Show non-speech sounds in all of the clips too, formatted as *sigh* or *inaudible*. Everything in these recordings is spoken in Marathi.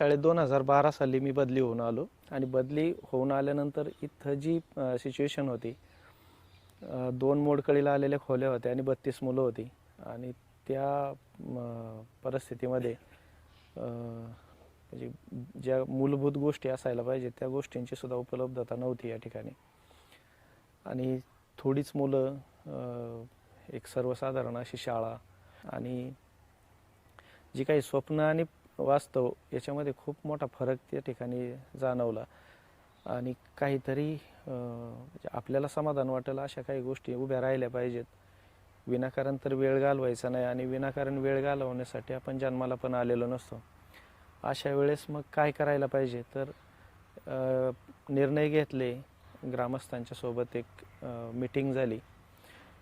शाळेत दोन हजार बारा साली मी बदली होऊन आलो. आणि बदली होऊन आल्यानंतर इथं जी सिच्युएशन होती दोन मोडकळीला आलेल्या खोल्या होत्या आणि बत्तीस मुलं होती. आणि त्या परिस्थितीमध्ये म्हणजे ज्या मूलभूत गोष्टी असायला पाहिजे त्या गोष्टींची सुद्धा उपलब्धता नव्हती या ठिकाणी. आणि थोडीच मुलं एक सर्वसाधारण अशी शाळा आणि जी काही स्वप्न आणि वास्तव याच्यामध्ये खूप मोठा फरक त्या ठिकाणी जाणवला. आणि काहीतरी म्हणजे आपल्याला समाधान वाटेल अशा काही गोष्टी उभ्या राहिल्या पाहिजेत. विनाकारण तर वेळ घालवायचा नाही आणि विनाकारण वेळ घालवण्यासाठी आपण जन्माला पण आलेलो नसतो. अशा वेळेस मग काय करायला पाहिजे? तर निर्णय घेतले. ग्रामस्थांच्या सोबत एक मीटिंग झाली.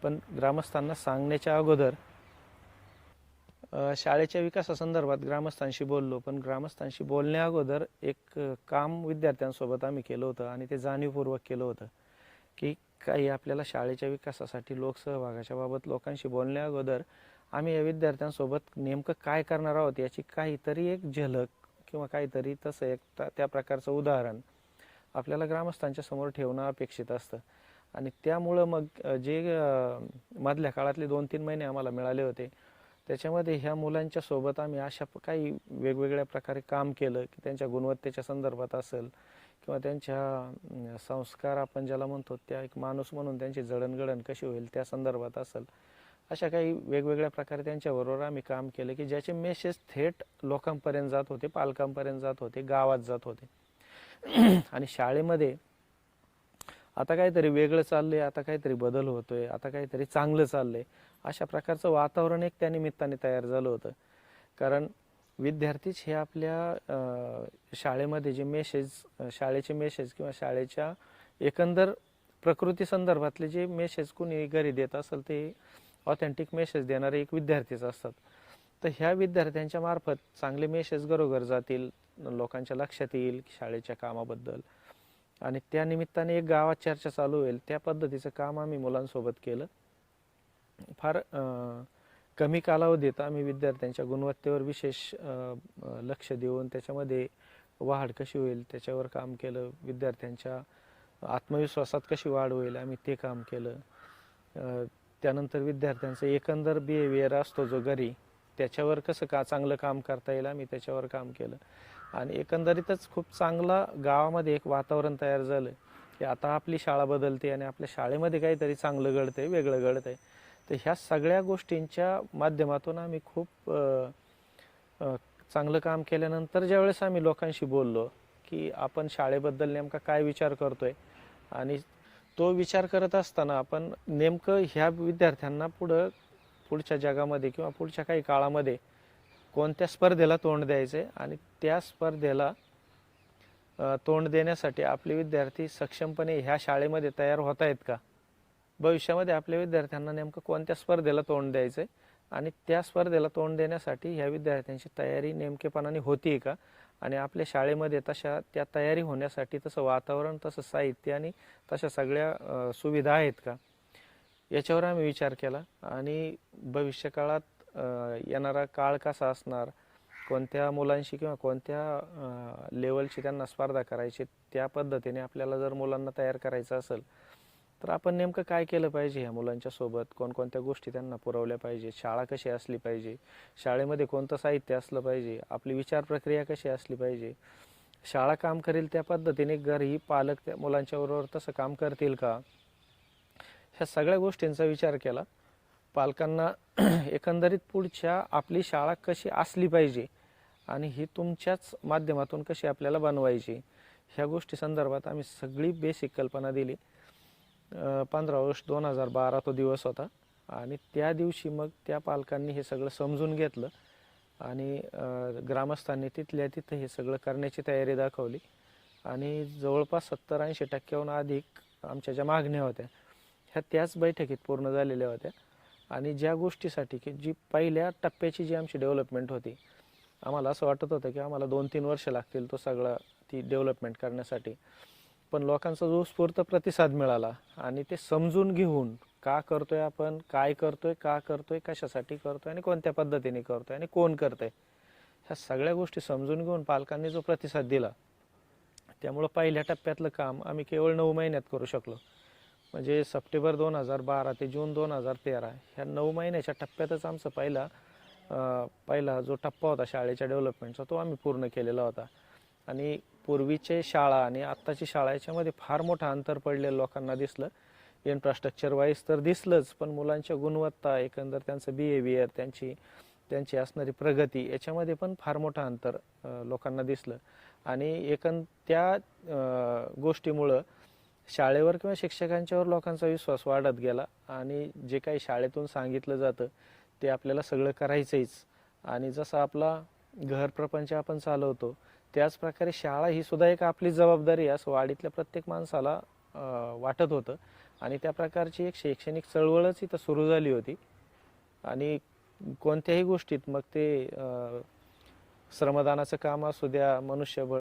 पण ग्रामस्थांना सांगण्याच्या अगोदर शाळेच्या विकासासंदर्भात ग्रामस्थांशी बोललो पण ग्रामस्थांशी बोलण्या अगोदर एक काम विद्यार्थ्यांसोबत आम्ही केलं होतं आणि ते जाणीवपूर्वक केलं होतं की काही आपल्याला शाळेच्या विकासासाठी लोकसहभागाच्या बाबत लोकांशी बोलण्या अगोदर आम्ही या विद्यार्थ्यांसोबत नेमकं काय करणार आहोत याची काहीतरी एक झलक किंवा काहीतरी तसं एक त्या- त्या प्रकारचं उदाहरण आपल्याला ग्रामस्थांच्या समोर ठेवणं अपेक्षित असतं. आणि त्यामुळं मग जे मधल्या काळातले दोन तीन महिने आम्हाला मिळाले होते त्याच्यामध्ये ह्या मुलांच्या सोबत आम्ही अशा काही वेगवेगळ्या प्रकारे काम केलं की त्यांच्या गुणवत्तेच्या संदर्भात असेल किंवा त्यांच्या संस्कार आपण ज्याला म्हणतो त्या एक माणूस म्हणून त्यांची जडणघडण कशी होईल त्या संदर्भात असेल. अशा काही वेगवेगळ्या प्रकारे त्यांच्याबरोबर आम्ही काम केलं की ज्याचे मेसेज थेट लोकांपर्यंत जात होते पालकांपर्यंत जात होते गावात जात होते. *clears throat* आणि शाळेमध्ये आता काहीतरी वेगळं चाललंय आता काहीतरी बदल होतोय आता काहीतरी चांगलं चाललंय. अशा प्रकारचं वातावरण एक त्या निमित्ताने तयार झालं होतं. कारण विद्यार्थीच हे आपल्या शाळेमध्ये जे मेसेज शाळेचे मेसेज किंवा शाळेच्या एकंदर प्रकृती संदर्भातले जे मेसेज कुणी घरी देत असेल ते ऑथेंटिक मेसेज देणारे एक विद्यार्थीच असतात. तर ह्या विद्यार्थ्यांच्या मार्फत चांगले मेसेज घरोघर जातील लोकांच्या लक्षात येईल शाळेच्या कामाबद्दल. आणि त्या निमित्ताने एक गावात चर्चा चालू होईल. त्या पद्धतीचं काम आम्ही मुलांसोबत केलं. फार कमी कालावधीत आम्ही विद्यार्थ्यांच्या गुणवत्तेवर विशेष लक्ष देऊन त्याच्यामध्ये वाढ कशी होईल त्याच्यावर काम केलं. विद्यार्थ्यांच्या आत्मविश्वासात कशी वाढ होईल आम्ही ते काम केलं. त्यानंतर विद्यार्थ्यांचं एकंदर बिहेवियर असतो जो घरी त्याच्यावर कसं का चांगलं काम करता येईल आम्ही त्याच्यावर काम केलं. आणि एकंदरीतच खूप चांगला गावामध्ये एक वातावरण तयार झालं की आता आपली शाळा बदलते आणि आपल्या शाळेमध्ये काहीतरी चांगलं घडतंय वेगळं घडतंय. तर ह्या सगळ्या गोष्टींच्या माध्यमातून आम्ही खूप चांगलं काम केल्यानंतर ज्यावेळेस आम्ही लोकांशी बोललो की आपण शाळेबद्दल नेमका काय विचार करतोय आणि तो विचार करत असताना आपण नेमकं ह्या विद्यार्थ्यांना पुढं पुढच्या जगामध्ये किंवा पुढच्या काही काळामध्ये कोणत्या स्पर्धेला तोंड द्यायचे आणि त्या स्पर्धेला तोंड देण्यासाठी आपले विद्यार्थी सक्षमपणे ह्या शाळेमध्ये तयार होत आहेत का? भविष्यामध्ये आपल्या विद्यार्थ्यांना नेमकं कोणत्या स्पर्धेला तोंड द्यायचं आहे आणि त्या स्पर्धेला तोंड देण्यासाठी ह्या विद्यार्थ्यांची तयारी नेमकेपणाने होती का? आणि आपल्या शाळेमध्ये तशा त्या तयारी होण्यासाठी तसं वातावरण तसं साहित्य आणि तशा सगळ्या सुविधा आहेत का? याच्यावर आम्ही विचार केला आणि भविष्यकाळात येणारा काळ कसा असणार? कोणत्या मुलांशी किंवा कोणत्या लेवलची त्यांना स्पर्धा करायची त्या पद्धतीने आपल्याला जर मुलांना तयार करायचं असेल तर आपण नेमकं काय केलं पाहिजे ह्या मुलांच्या सोबत? कोणकोणत्या गोष्टी त्यांना पुरवल्या पाहिजे? शाळा कशी असली पाहिजे? शाळेमध्ये कोणतं साहित्य असलं पाहिजे? आपली विचार प्रक्रिया कशी असली पाहिजे? शाळा काम करेल त्या पद्धतीने घरही पालक त्या मुलांच्या बरोबर तसं काम करतील का? ह्या सगळ्या गोष्टींचा विचार केला. पालकांना *clears throat* एकंदरीत पुढच्या आपली शाळा कशी असली पाहिजे आणि ही तुमच्याच माध्यमातून कशी आपल्याला बनवायची ह्या गोष्टी संदर्भात आम्ही सगळी बेसिक कल्पना दिली. पंधरा ऑगस्ट दोन हजार बारा तो दिवस होता आणि त्या दिवशी मग त्या पालकांनी हे सगळं समजून घेतलं आणि ग्रामस्थांनी तिथल्या तिथं हे सगळं करण्याची तयारी दाखवली आणि जवळपास सत्तर ऐंशी टक्क्याहून अधिक आमच्या ज्या मागण्या होत्या ह्या त्याच बैठकीत पूर्ण झालेल्या होत्या. आणि ज्या गोष्टीसाठी की जी पहिल्या टप्प्याची जी आमची डेव्हलपमेंट होती आम्हाला असं वाटत होतं की आम्हाला दोन तीन वर्ष लागतील तो सगळा ती डेव्हलपमेंट करण्यासाठी. पण लोकांचा जो स्फूर्त प्रतिसाद मिळाला आणि ते समजून घेऊन का करतोय आपण काय करतोय का करतोय कशासाठी करतोय आणि कोणत्या पद्धतीने करतोय आणि कोण करतंय ह्या सगळ्या गोष्टी समजून घेऊन पालकांनी जो प्रतिसाद दिला त्यामुळं पहिल्या टप्प्यातलं काम आम्ही केवळ नऊ महिन्यात करू शकलो. म्हणजे सप्टेंबर दोन हजार बारा ते जून दोन हजार तेरा ह्या नऊ महिन्याच्या टप्प्यातच आमचा पहिला पहिला जो टप्पा होता शाळेच्या डेव्हलपमेंटचा तो आम्ही पूर्ण केलेला होता. आणि पूर्वीचे शाळा आणि आत्ताची शाळा याच्यामध्ये फार मोठं अंतर पडलेलं लोकांना दिसलं. इन्फ्रास्ट्रक्चर वाईज तर दिसलंच पण मुलांच्या गुणवत्ता एकंदर त्यांचं बिहेवियर त्यांची त्यांची असणारी प्रगती याच्यामध्ये पण फार मोठं अंतर लोकांना दिसलं. आणि एकंद त्या गोष्टीमुळं शाळेवर किंवा शिक्षकांच्यावर लोकांचा विश्वास वाढत गेला आणि जे काही शाळेतून सांगितलं जातं ते आपल्याला सगळं करायचंच आणि जसं आपला घर प्रपंच आपण चालवतो त्याच प्रकारे शाळा ही सुद्धा एक आपली जबाबदारी असं वाडीतल्या प्रत्येक माणसाला वाटत होतं. आणि त्या प्रकारची एक शैक्षणिक चळवळच इथं सुरू झाली होती. आणि कोणत्याही गोष्टीत मग ते श्रमदानाचं काम असू द्या मनुष्यबळ